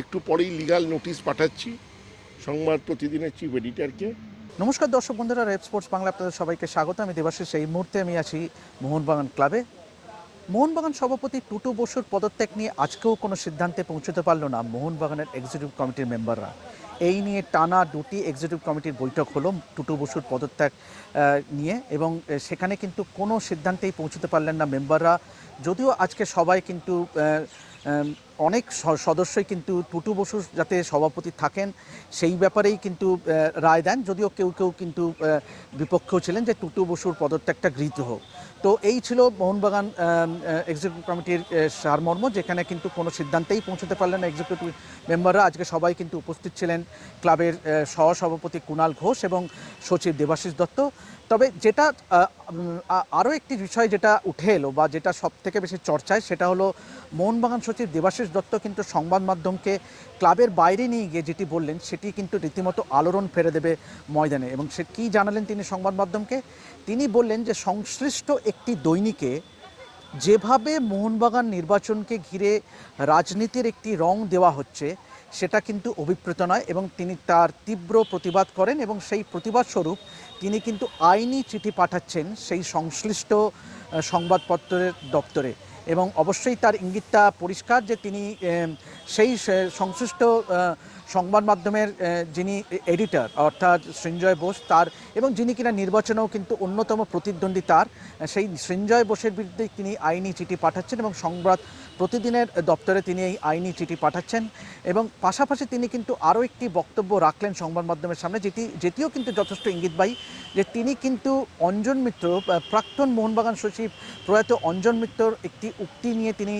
একটু পরেই legal notice পাঠাচ্ছি সংবাদ প্রতিদিনের চিফ এডিটরকে নমস্কার দর্শক বন্ধুরা রেপ স্পোর্টস বাংলা আপনাদের সবাইকে স্বাগত। আমি দেবাশিস, এই মুহূর্তে আমি আছি মোহনবাগান ক্লাবে। মোহনবাগান সভাপতি টুটু বসুর পদত্যাগ নিয়ে আজকেও কোনো সিদ্ধান্তে পৌঁছতে পারল না মোহনবাগানের এক্সিকিউটিভ কমিটির মেম্বাররা এই নিয়ে টানা দুটি এক্সিকিউটিভ কমিটির বৈঠক হলো টুটু বসুর পদত্যাগ নিয়ে এবং সেখানে কিন্তু কোনো সিদ্ধান্তেই পৌঁছতে পারলেন না মেম্বাররা যদিও আজকে সবাই কিন্তু অনেক সদস্যই কিন্তু টুটু বসু যাতে সভাপতি থাকেন, সেই ব্যাপারেই কিন্তু রায় দেন। যদিও কেউ কেউ কিন্তু বিপক্ষেও ছিলেন যে টুটু বসুর পদত্যাগটা গৃহীত হোক। তো এই ছিল মোহনবাগান এক্সিকিউটিভ কমিটির সারমর্ম, যেখানে কিন্তু কোনো সিদ্ধান্তেই পৌঁছতে পারলেন না এক্সিকিউটিভ মেম্বাররা আজকে সবাই কিন্তু উপস্থিত ছিলেন ক্লাবের সহসভাপতি কুণাল ঘোষ এবং সচিব দেবাশিস দত্ত। তবে যেটা আরও একটি বিষয় যেটা উঠে এলো বা যেটা সব থেকে বেশি চর্চায় সেটা হলো মোহনবাগান সচিব দেবাশিস দত্ত কিন্তু সংবাদ মাধ্যমকে ক্লাবের বাইরে নিয়ে গিয়ে যেটি বললেন সেটি কিন্তু রীতিমতো আলোড়ন ফেরে দেবে ময়দানে এবং সে কী জানালেন তিনি সংবাদ মাধ্যমকে? তিনি বললেন যে সংশ্লিষ্ট একটি দৈনিকে যেভাবে মোহনবাগান নির্বাচনকে ঘিরে রাজনীতির একটি রং দেওয়া হচ্ছে সেটা কিন্তু অভিপ্রেত নয় এবং তিনি তার তীব্র প্রতিবাদ করেন এবং সেই প্রতিবাদ স্বরূপ তিনি কিন্তু আইনি চিঠি পাঠাচ্ছেন সেই সংশ্লিষ্ট সংবাদপত্রের দপ্তরে। এবং অবশ্যই তার ইঙ্গিতটা পরিষ্কার যে তিনি সেই সংশ্লিষ্ট সংবাদ মাধ্যমের যিনি এডিটর অর্থাৎ সৃঞ্জয় বোস তার এবং যিনি কিনা নির্বাচনেও কিন্তু অন্যতম প্রতিদ্বন্দ্বী তার সেই সৃঞ্জয় বোসের বিরুদ্ধে তিনি আইনি চিঠি পাঠাচ্ছেন এবং সংবাদ প্রতিদিনের দপ্তরে তিনি এই আইনি চিঠি পাঠাচ্ছেন এবং পাশাপাশি তিনি কিন্তু আরও একটি বক্তব্য রাখলেন সংবাদ মাধ্যমের সামনে যেটি, যেটিও কিন্তু যথেষ্ট ইঙ্গিতবাহী যে তিনি কিন্তু অঞ্জন মিত্র, প্রাক্তন মোহনবাগান সচিব প্রয়াত অঞ্জন মিত্রর একটি উক্তি নিয়ে তিনি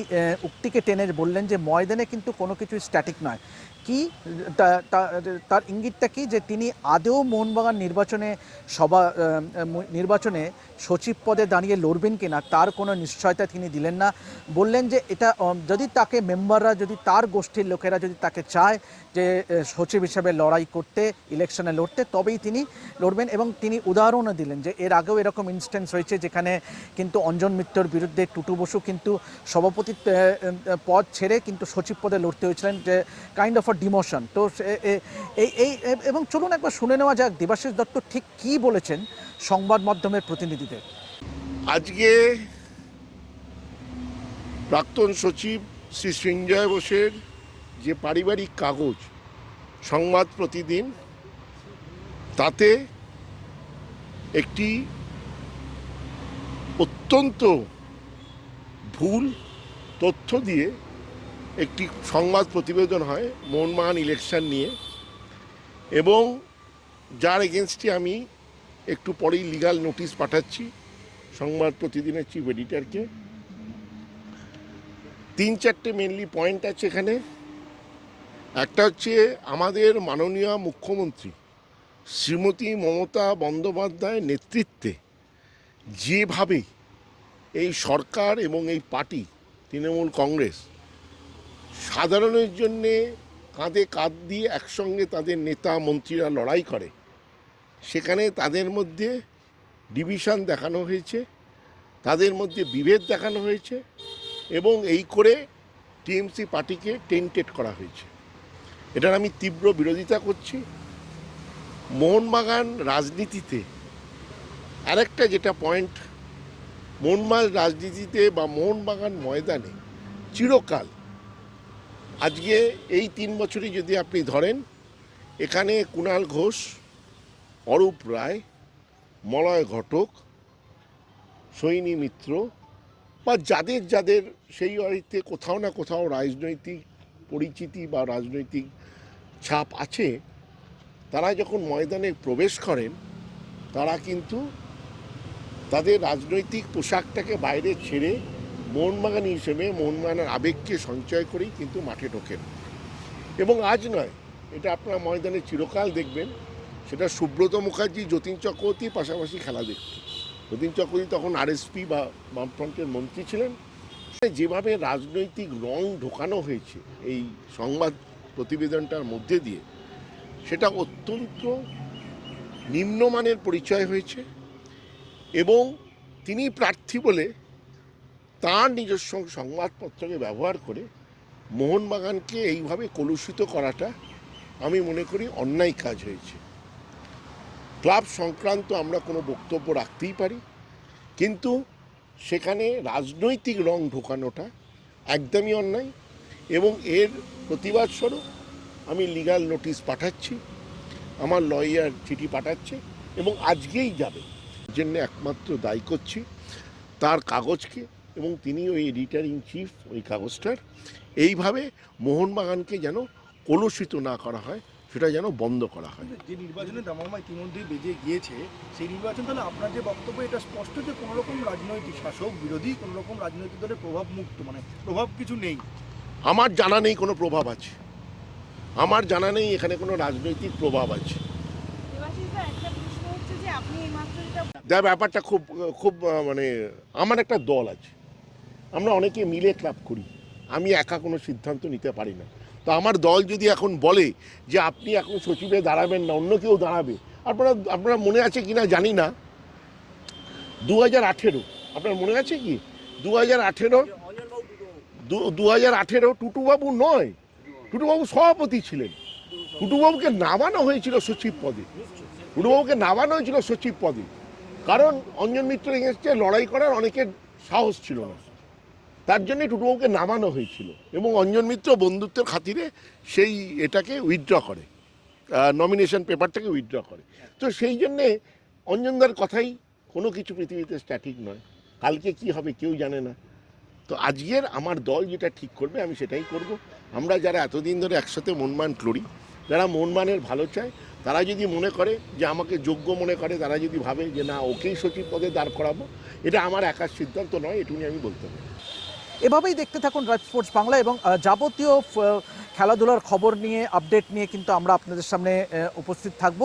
উক্তিকে টেনে বললেন যে ময়দানে কিন্তু কোনো কিছু স্ট্যাটিক নয়। কি? তার ইঙ্গিতটা কি? যে তিনি আদেও মোহনবাগান নির্বাচনে সভা নির্বাচনে সচিব পদে দাঁড়িয়ে লড়বেন কিনা, তার কোনো নিশ্চয়তা তিনি দিলেন না। বললেন যে এটা যদি তাকে মেম্বাররা, যদি তার গোষ্ঠীর লোকেরা যদি তাকে চায় যে সচিব হিসেবে লড়াই করতে, ইলেকশনে লড়তে, তবেই তিনি লড়বেন এবং তিনি উদাহরণও দিলেন যে এর আগেও এরকম ইনস্ট্যান্স হয়েছে যেখানে কিন্তু অঞ্জন মিত্রর বিরুদ্ধে টুটু বসু কিন্তু সভাপতি আহ, আহ, পদ ছেড়ে কিন্তু সচিব পদে লড়তে হয়েছিলেন যে কাইন্ড অফ আ ডিমোশন তো এই এই এবং চলুন একবার শুনে নেওয়া যাক দেবাশিস দত্ত ঠিক কী বলেছেন সংবাদ মাধ্যমের প্রতিনিধিদের। আজকে প্রাক্তন সচিব শ্রী সঞ্জয় বোসের যে পারিবারিক কাগজ সংবাদ প্রতিদিন তাতে একটি অত্যন্ত ভুল তথ্য দিয়ে একটি সংবাদ প্রতিবেদন হয় মোহনবাগান ইলেকশন নিয়ে। এবং যার এগেনস্টে আমি একটু পরেই লিগাল নোটিশ পাঠাচ্ছি, সংবাদ প্রতিদিনের চিফ এডিটরকে তিন চারটে মেনলি পয়েন্ট আছে এখানে। একটা হচ্ছে আমাদের মাননীয় মুখ্যমন্ত্রী শ্রীমতী মমতা বন্দ্যোপাধ্যায়ের নেতৃত্বে যেভাবে এই সরকার এবং এই পার্টি, তৃণমূল কংগ্রেস, সাধারণের জন্যে কাঁধে কাঁধ দিয়ে একসঙ্গে তাদের নেতা মন্ত্রীরা লড়াই করে। সেখানে তাদের মধ্যে ডিভিশন দেখানো হয়েছে, তাদের মধ্যে বিভেদ দেখানো হয়েছে এবং এই করে টিএমসি পার্টিকে টেন্টেড করা হয়েছে। এটার আমি তীব্র বিরোধিতা করছি। মোহনবাগান রাজনীতিতে আরেকটা যেটা পয়েন্ট মোহনবাগান রাজনীতিতে বা মোহনবাগান ময়দানে চিরকাল, আজকে এই তিন বছরই যদি আপনি ধরেন, এখানে কুণাল ঘোষ, অরূপ রায়, মলয় ঘটক, সৈনী মিত্র বা যাদের যাদের সেই অর্থে কোথাও না কোথাও রাজনৈতিক পরিচিতি বা রাজনৈতিক ছাপ আছে, তারা যখন ময়দানে প্রবেশ করেন, তারা কিন্তু তাদের রাজনৈতিক পোশাকটাকে বাইরে ছেড়ে মোহনবাগানি হিসেবে মোহনবাগানের আবেগকে সঞ্চয় করেই কিন্তু মাঠে ঢোকেন। এবং আজ নয়, এটা আপনারা ময়দানে চিরকাল দেখবেন, সেটা সুব্রত মুখার্জি, যতীন চক্রবর্তী পাশাপাশি খেলা দেখত। যতীন চক্রবর্তী তখন আরএসপি বা বামফ্রন্টের মন্ত্রী ছিলেন। যেভাবে রাজনৈতিক রং ঢোকানো হয়েছে, এই সংবাদ প্রতিবেদনটার মধ্যে দিয়ে, সেটা অত্যন্ত নিম্নমানের পরিচয় হয়েছে। এবং তিনি প্রার্থী বলে তার নিজস্ব সংবাদপত্রকে ব্যবহার করে মোহনবাগানকে এইভাবে কলুষিত করাটা আমি মনে করি অন্যায় কাজ হয়েছে। ক্লাব সংক্রান্ত আমরা কোনো বক্তব্য রাখতেই পারি, কিন্তু সেখানে রাজনৈতিক রং ঢোকানোটা একদমই অন্যায় এবং এর প্রতিবাদ স্বরূপ আমি লিগাল নোটিশ পাঠাচ্ছি, আমার লয়ার চিঠি পাঠাচ্ছে এবং আজকেই যাবে। জন্য একমাত্র দায়ী করছি। তার কাগজকে এবং তিনি ওই এডিটার ইন চিফ ওই কাগজটার। এইভাবে মোহনবাগানকে যেন কলুষিত না করা হয় সেটা যেন বন্ধ করা হয়। যে নির্বাচনের দামামা ইতিমধ্যেই বেজে গিয়েছে সেই নির্বাচন তাহলে আপনার যে বক্তব্য এটা স্পষ্ট যে কোনো রকম রাজনৈতিক শাসক বিরোধী কোনো রকম রাজনৈতিক দলের প্রভাব মুক্ত মানে প্রভাব কিছু নেই। আমার জানা নেই কোনো প্রভাব আছে। আমার জানা নেই এখানে কোনো রাজনৈতিক প্রভাব আছে। দেবাশিস দা, একটা প্রশ্ন হচ্ছে যে আপনি এইমাত্র যেটা যা ব্যাপারটা খুব খুব মানে আমার একটা দল আছে। আমরা অনেকে মিলে ক্লাব করি। আমি একা কোনো সিদ্ধান্ত নিতে পারি না। তো আমার দল যদি এখন বলে যে আপনি এখন সচিবে দাঁড়াবেন না অন্য কেউ দাঁড়াবে আপনারা আপনারা মনে আছে কি না জানি না। দু হাজার আঠেরো আপনার মনে আছে কি? দু হাজার আঠেরো দু হাজার আঠেরো টুটুবাবু নয়। টুটুবাবু সভাপতি ছিলেন। টুটুবাবুকে নামানো হয়েছিল সচিব পদে। টুটুবাবুকে নামানো হয়েছিল সচিব পদে। কারণ অঞ্জন মিত্র এগেনস্টে লড়াই করার অনেকের সাহস ছিল না। তার জন্যই টুটুবাবুকে নামানো হয়েছিল এবং অঞ্জন মিত্র বন্ধুত্বের খাতিরে সেই এটাকে উইথড্র করে নমিনেশন পেপারটাকে উইথড্র করে। তো সেই জন্যে অঞ্জনদার কথাই কোনো কিছু পৃথিবীতে স্ট্যাটিক নয়। কালকে কি হবে কেউ জানে না। তো আজকের আমার দল যেটা ঠিক করবে, আমি সেটাই করব। আমরা যারা এতদিন ধরে একসাথে মনমান লড়ি যারা মনমানের ভালো চায় তারা যদি মনে করে যে আমাকে যোগ্য মনে করে, তারা যদি ভাবে যে না, ওকেই সচিব পদে দাঁড় করাবো, এটা আমার একার সিদ্ধান্ত নয় এটুকুনি আমি বলতে পারি। এভাবেই দেখতে থাকুন রাজ স্পোর্টস বাংলা এবং যাবতীয় খেলাধুলার খবর নিয়ে আপডেট নিয়ে কিন্তু আমরা আপনাদের সামনে উপস্থিত থাকব।